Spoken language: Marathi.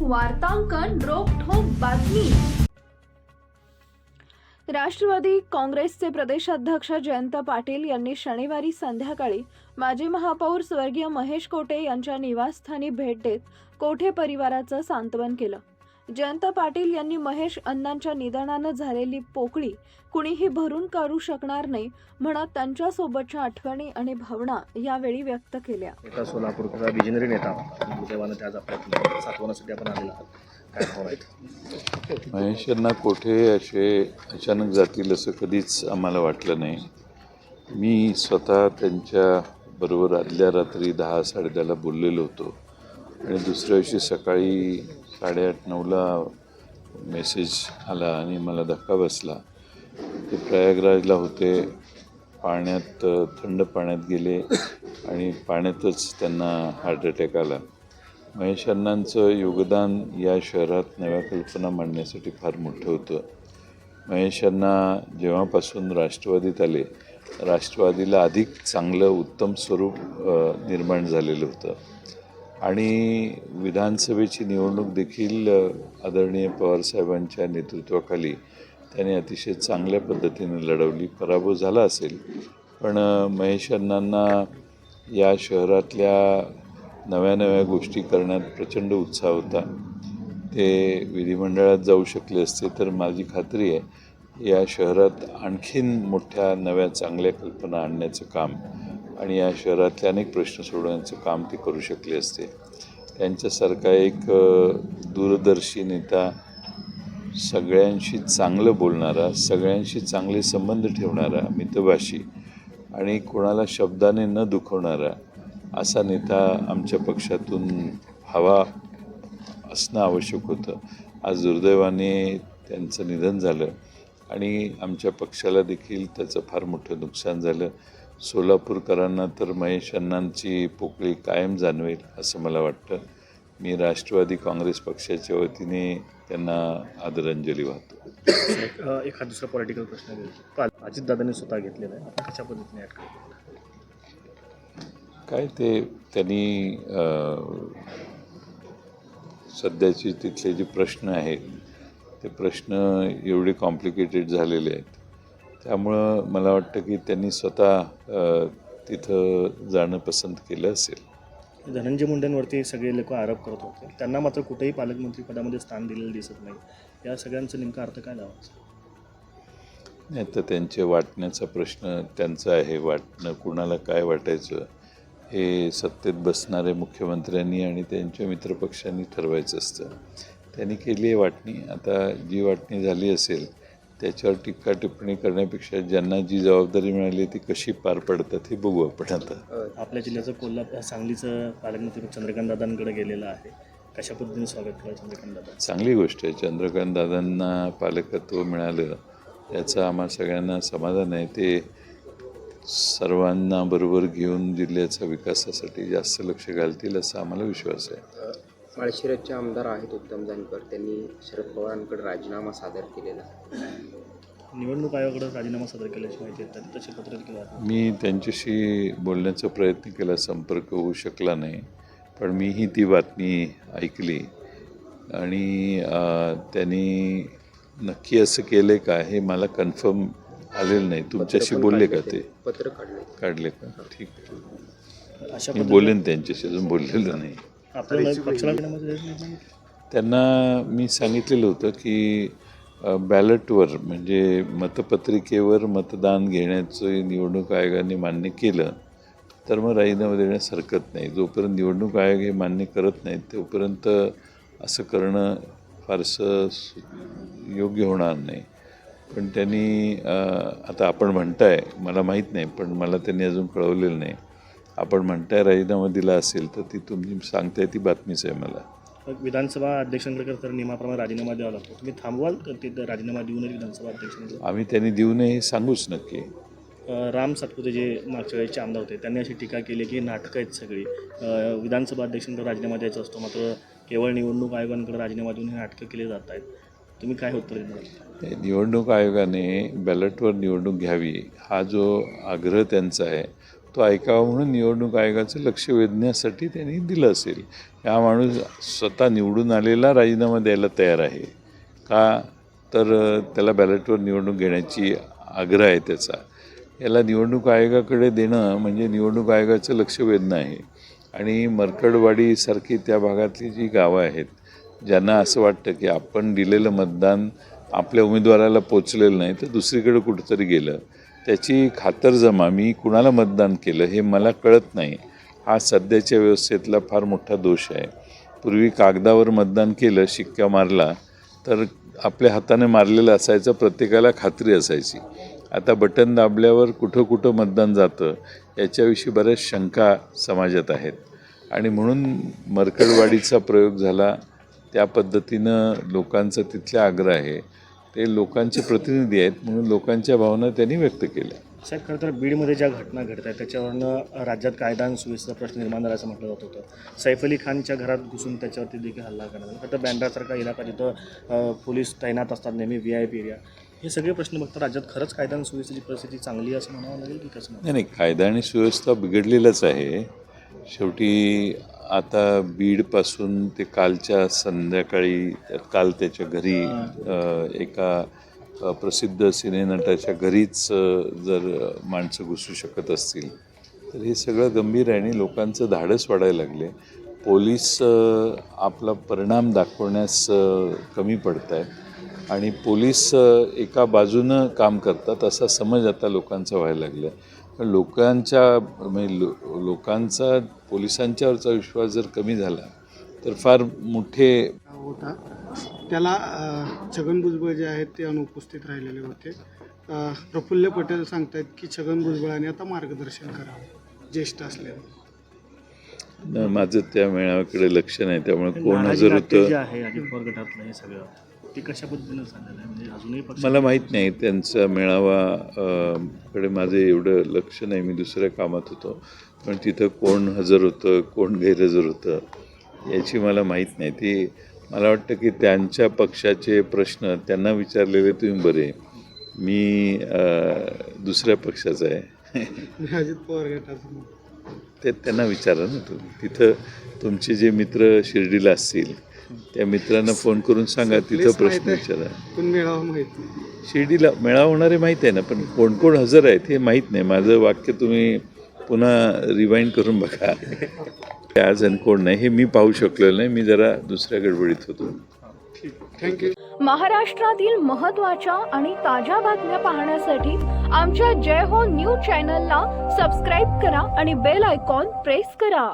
वार्तांकन रोखोक बातमी. राष्ट्रवादी काँग्रेसचे प्रदेशाध्यक्ष जयंत पाटील यांनी शनिवारी संध्याकाळी माजी महापौर स्वर्गीय महेश कोटे यांच्या निवासस्थानी भेट देत कोठे परिवाराचं सांत्वन केलं. जयंत पाटील यांनी महेश अण्णांच्या निधनानं झालेली पोकळी कुणीही भरून काढू शकणार नाही म्हणत त्यांच्यासोबतच्या आठवणी आणि भावना यावेळी व्यक्त केल्या. सोलापूरचा विजनरी नेता. दुर्दैवानं ते आज आपल्या सातवण्यासाठी आपण आलेला महेश यांना कोठे असे अचानक जातील असं कधीच आम्हाला वाटलं नाही. मी स्वतः त्यांच्या बरोबर आदल्या रात्री दहा साडेदहाला बोललेलो होतो. आणि दुसऱ्या दिवशी सकाळी साडेआठ नऊला मेसेज आला आणि मला धक्का बसला. ते प्रयागराजला होते. पाण्यात थंड पाण्यात गेले आणि पाण्यातच त्यांना हार्ट अटॅक आला. महेश अण्णांचं योगदान या शहरात नव्या कल्पना मांडण्यासाठी फार मोठं होतं. महेश अण्णा जेव्हापासून राष्ट्रवादीत आले राष्ट्रवादीला अधिक चांगलं उत्तम स्वरूप निर्माण झालेलं होतं. आणि विधानसभेची निवडणूक देखील आदरणीय पवारसाहेबांच्या नेतृत्वाखाली त्याने अतिशय चांगल्या पद्धतीने लढवली. पराभव झाला असेल. पण महेश अण्णांना या शहरातल्या नव्या नव्या गोष्टी करण्यात प्रचंड उत्साह होता. ते विधिमंडळात जाऊ शकले असते तर माझी खात्री आहे या शहरात आणखीन मोठ्या नव्या चांगल्या कल्पना आणण्याचं काम आणि या शहरातले अनेक प्रश्न सोडवण्याचं काम ते करू शकले असते. त्यांच्यासारखा एक दूरदर्शी नेता सगळ्यांशी चांगलं बोलणारा सगळ्यांशी चांगले संबंध ठेवणारा मितभाषी आणि कोणाला शब्दाने न दुखवणारा असा नेता आमच्या पक्षातून हवा असणं आवश्यक होतं. आज दुर्दैवाने त्यांचं निधन झालं आणि आमच्या पक्षाला देखील त्याचं फार मोठं नुकसान झालं. सोलापूरकरांना तर महेश अण्णांची पोकळी कायम जाणवेल असं मला वाटतं. मी राष्ट्रवादी काँग्रेस पक्षाच्या वतीने त्यांना आदरांजली वाहतो. एखाद दुसरा पॉलिटिकल प्रश्न पाल अजितदादांनी स्वतः घेतलेला आहे. कशा पद्धतीने काय ते त्यांनी सध्याचे तिथले जे प्रश्न आहेत ते प्रश्न एवढे कॉम्प्लिकेटेड झालेले आहेत. त्यामुळं मला वाटतं की त्यांनी स्वतः तिथं जाणं पसंत केलं असेल. धनंजय मुंडेंवरती सगळे लोक आरोप करत होते. त्यांना मात्र कुठेही पालकमंत्री पदामध्ये स्थान दिलेलं दिसत नाही. या सगळ्यांचा नेमका अर्थ काय लावायचा? नाही तर त्यांचे वाटण्याचा प्रश्न त्यांचा आहे. वाटणं कुणाला काय वाटायचं? हे सत्तेत बसणाऱ्या मुख्यमंत्र्यांनी आणि त्यांच्या मित्रपक्षांनी ठरवायचं असतं. त्यांनी केली आहे वाटणी. आता जी वाटणी झाली असेल त्याच्यावर टीका टिप्पणी करण्यापेक्षा ज्यांना जी जबाबदारी मिळाली ती कशी पार पडतात हे बघू आपण आता. आपल्या जिल्ह्याचं कोल्हापूर सांगलीचं पालकमंत्री चंद्रकांत दादांकडे गेलेलं आहे. कशा पद्धतीने स्वागत केलं चंद्रकांत दादा? चांगली गोष्ट आहे. चंद्रकांत दादांना पालकत्व मिळालं. याचं आम्हा सगळ्यांना समाधान आहे. ते सर्वांना बरोबर घेऊन जिल्ह्याच्या विकासासाठी जास्त लक्ष घालतील असा आम्हाला विश्वास आहे. माळशिरसचे आमदार आहेत उत्तम जानकर. त्यांनी शरद पवारांकडे राजीनामा सादर केलेला. निवडणूक आयोगाकडे राजीनामा सादर केल्याची माहिती आहे त्यांनी तसे पत्र वाटलं. मी त्यांच्याशी बोलण्याचा प्रयत्न केला संपर्क होऊ शकला नाही. पण मीही ती बातमी ऐकली. आणि त्यांनी नक्की असं केलं का हे मला कन्फर्म आलेलं नाही. तुमच्याशी बोलले का ते? पत्र काढले. काढले का? ठीक. आहे. अशा मी पद्धतीने बोलेन त्यांच्याशी अजून बोललेलं नाही. त्यांना मी सांगितलेलं होतं की बॅलटवर म्हणजे मतपत्रिकेवर मतदान घेण्याचं निवडणूक आयोगाने मान्य केलं तर मग राजीनामा देण्यास हरकत नाही. जोपर्यंत निवडणूक आयोग हे मान्य करत नाहीत तोपर्यंत असं करणं फारसं योग्य होणार नाही. पण त्यांनी आता आपण म्हणताय मला माहीत नाही पण मला त्यांनी अजून कळवलेलं नाही. आपण म्हणताय राजीनामा दिला असेल तर ती तुम्ही सांगताय ती बातमीच आहे मला. विधानसभा अध्यक्षांकडे तर नियमाप्रमाणे राजीनामा द्यावा लागतो. तुम्ही थांबवाल तर ते राजीनामा देऊ नये विधानसभा अध्यक्षांकडे आम्ही त्यांनी देऊ नये हे सांगूच नक्की. राम सातपुते जे मागच्या वेळेचे आमदार होते त्यांनी अशी टीका केली की नाटकं आहेत सगळी. विधानसभा अध्यक्षांकडे राजीनामा द्यायचा असतो मात्र केवळ निवडणूक आयोगांकडे राजीनामा देऊन हे नाटकं केली जात आहेत. तुम्ही काय उत्तर देणार? निवडणूक आयोगाने बॅलटवर निवडणूक घ्यावी हा जो आग्रह त्यांचा आहे तो ऐकावा म्हणून निवडणूक आयोगाचं लक्ष वेधण्यासाठी त्यांनी दिलं असेल. हा माणूस स्वतः निवडून आलेला राजीनामा द्यायला तयार आहे. का? तर त्याला बॅलेटवर निवडणूक घेण्याची आग्रह आहे त्याचा. याला निवडणूक आयोगाकडे देणं म्हणजे निवडणूक आयोगाचं लक्ष वेधणं आहे. आणि मरकडवाडीसारखी त्या भागातली जी गावं आहेत ज्यांना असं वाटतं की आपण दिलेलं मतदान आपल्या उमेदवाराला पोचलेलं नाही तर दुसरीकडे कुठंतरी गेलं. त्याची खातरजमा मी कुणाला मतदान केलं हे मला कळत नाही. हा सध्याच्या व्यवस्थेतला फार मोठा दोष आहे. पूर्वी कागदावर मतदान केलं शिक्का मारला तर आपल्या हाताने मारलेलं असायचं प्रत्येकाला खात्री असायची. आता बटन दाबल्यावर कुठं कुठं मतदान जातं याच्याविषयी बऱ्याच शंका समाजात आहेत. आणि म्हणून मरकडवाडीचा प्रयोग झाला त्या पद्धतीनं लोकांचा तिथला आग्रह आहे. ते लोकांचे प्रतिनिधी आहेत म्हणून लोकांच्या भावना त्यांनी व्यक्त केल्या. साहेब खरं तर बीडमध्ये ज्या घटना घडत आहेत त्याच्यावरनं राज्यात कायदा आणि सुव्यवस्थेचा प्रश्न निर्माण झाला असं म्हटलं जात होतं. सैफ अली खानच्या घरात घुसून त्याच्यावरती देखील हल्ला करण्यात आला. खरं तर बँड्रासारखा इलाका जिथं पोलीस तैनात असतात नेहमी व्ही आय पी एरिया हे सगळे प्रश्न बघता राज्यात खरंच कायदा आणि सुव्यवस्थेची परिस्थिती चांगली आहे असं म्हणावं लागेल की कसं नाही नाही कायदा आणि सुव्यवस्था बिघडलेलंच आहे. शेवटी आता बीडपासून ते कालच्या संध्याकाळी काल त्याच्या घरी एका प्रसिद्ध सिनेनटाच्या घरीच जर माणसं घुसू शकत असतील तर हे सगळं गंभीर आहे आणि लोकांचं धाडस वाढायला लागले. पोलीस आपला परिणाम दाखवण्यास कमी पडत आहेत आणि पोलीस एका बाजूनं काम करतात असा समज आता लोकांचा व्हायला लागला लोकांच्या म्हणजे लो लोकांचा पोलिसांच्यावरचा विश्वास जर कमी झाला तर फार मोठे होता. त्याला छगन भुजबळ जे आहेत ते अनुपस्थित राहिलेले होते. प्रफुल्ल पटेल सांगतायत की छगन भुजबळांनी आता मार्गदर्शन करावं ज्येष्ठ असल्याने. न, माझं त्या मेळाव्याकडे लक्ष नाही त्यामुळे कोण हजर होतं? ते कशा पद्धतीनं झालेलं आहे? म्हणजे अजूनही पक्ष मला माहीत नाही. त्यांचा मेळावा कडे माझं एवढं लक्ष नाही. मी दुसऱ्या कामात होतो. पण तिथं कोण हजर होतं कोण गैरहजर होतं याची मला माहीत नाही. ती मला वाटतं की त्यांच्या पक्षाचे प्रश्न त्यांना विचारलेले तुम्ही बरे. मी दुसऱ्या पक्षाचा आहे. मी अजित पवार गटाचं. ते त्यांना विचारा ना तुम्ही. तिथं तुमचे जे मित्र शिर्डीला असतील त्या मित्रांना फोन करून सांगा तिथं प्रश्न माहीत आहे. विचारा. पण मेळावा माहीत शिर्डीला मेळावा होणारे माहीत आहे ना पण कोण कोण हजर आहेत हे माहीत नाही. माझं वाक्य तुम्ही पुन्हा रिवाइंड करून बघा. ते आज आणि कोण नाही हे मी पाहू शकलेलं नाही मी जरा दुसऱ्या गडबडीत होतो. थँक्यू महाराष्ट्रातील महत्त्वाच्या आणि ताज्या बातम्या पाहण्यासाठी आमच्या जय हो न्यूज चॅनलला सबस्क्राईब करा आणि बेल आयकॉन प्रेस करा.